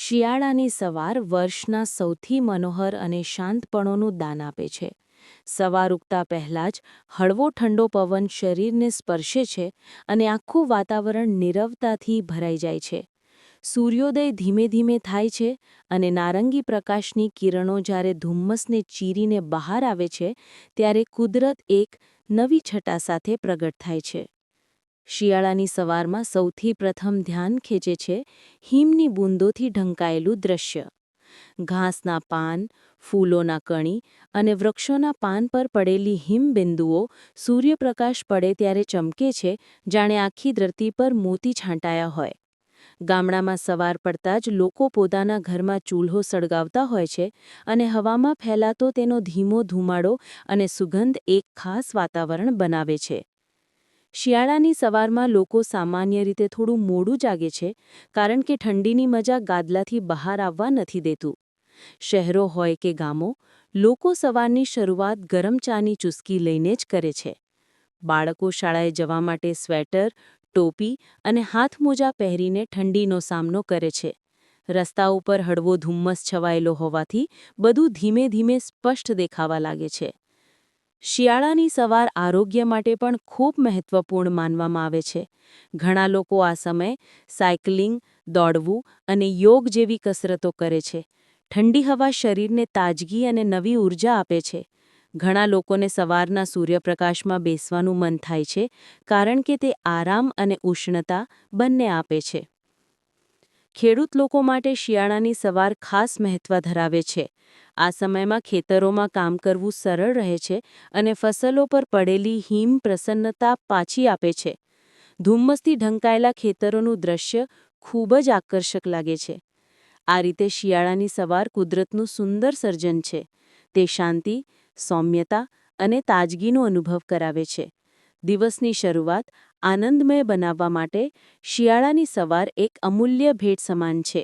શિયાળાની સવાર વર્ષના સૌથી મનોહર અને શાંતપણોનું દાન આપે છે. સવાર ઉગતા પહેલાં જ હળવો ઠંડો પવન શરીરને સ્પર્શે છે અને આખું વાતાવરણ નિરવતાથી ભરાઈ જાય છે. સૂર્યોદય ધીમે ધીમે થાય છે અને નારંગી પ્રકાશની કિરણો જ્યારે ધુમ્મસને ચીરીને બહાર આવે છે, ત્યારે કુદરત એક નવી છટા સાથે પ્રગટ થાય છે. શિયાળાની સવારમાં સૌથી પ્રથમ ધ્યાન ખેંચે છે હિમની બૂંદોથી ઢંકાયેલું દૃશ્ય ઘાસના પાન, ફૂલોના કણી અને વૃક્ષોના પાન પર પડેલી હિમબિંદુઓ સૂર્યપ્રકાશ પડે ત્યારે ચમકે છે, જાણે આખી ધરતી પર મોતી છાંટાયા હોય. ગામડામાં સવાર પડતા જ લોકો પોતાના ઘરમાં ચૂલ્હો સળગાવતા હોય છે અને હવામાં ફેલાતો તેનો ધીમો ધુમાડો અને સુગંધ એક ખાસ વાતાવરણ બનાવે છે. શિયાળાની સવારમાં લોકો સામાન્ય રીતે થોડું મોડું જાગે છે, કારણ કે ઠંડીની મજા ગાદલાથી બહાર આવવા નથી દેતું. શહેરો હોય કે ગામો, લોકો સવારની શરૂઆત ગરમ ચાની ચુસ્કી લઈને જ કરે છે. બાળકો શાળાએ જવા માટે સ્વેટર, ટોપી અને હાથમોજા પહેરીને ઠંડીનો સામનો કરે છે. રસ્તા ઉપર હળવો ધુમ્મસ છવાયેલો હોવાથી બધું ધીમે ધીમે સ્પષ્ટ દેખાવા લાગે છે. શિયાળાની સવાર આરોગ્ય માટે પણ ખૂબ મહત્વપૂર્ણ માનવામાં આવે છે. ઘણા લોકો આ સમયે સાયકલિંગ, દોડવું અને યોગ જેવી કસરતો કરે છે. ઠંડી હવા શરીરને તાજગી અને નવી ઊર્જા આપે છે. ઘણા લોકોને સવારના સૂર્યપ્રકાશમાં બેસવાનું મન થાય છે, કારણ કે તે આરામ અને ઉષ્ણતા બંને આપે છે. ખેડૂત લોકો માટે શિયાળાની સવાર ખાસ મહત્વ ધરાવે છે. આ સમયમાં ખેતરોમાં કામ કરવું સરળ રહે છે અને ફસલો પર પડેલી હિમ પ્રસન્નતા પાછી આપે છે. ધુમ્મસથી ઢંકાયેલા ખેતરોનું દ્રશ્ય ખૂબ જ આકર્ષક લાગે છે. આ રીતે શિયાળાની સવાર કુદરતનું સુંદર સર્જન છે. તે શાંતિ, સૌમ્યતા અને તાજગીનો અનુભવ કરાવે છે. દિવસની શરૂઆત આનંદમય બનાવવા માટે શિયાળાની સવાર એક અમૂલ્ય ભેટ સમાન છે.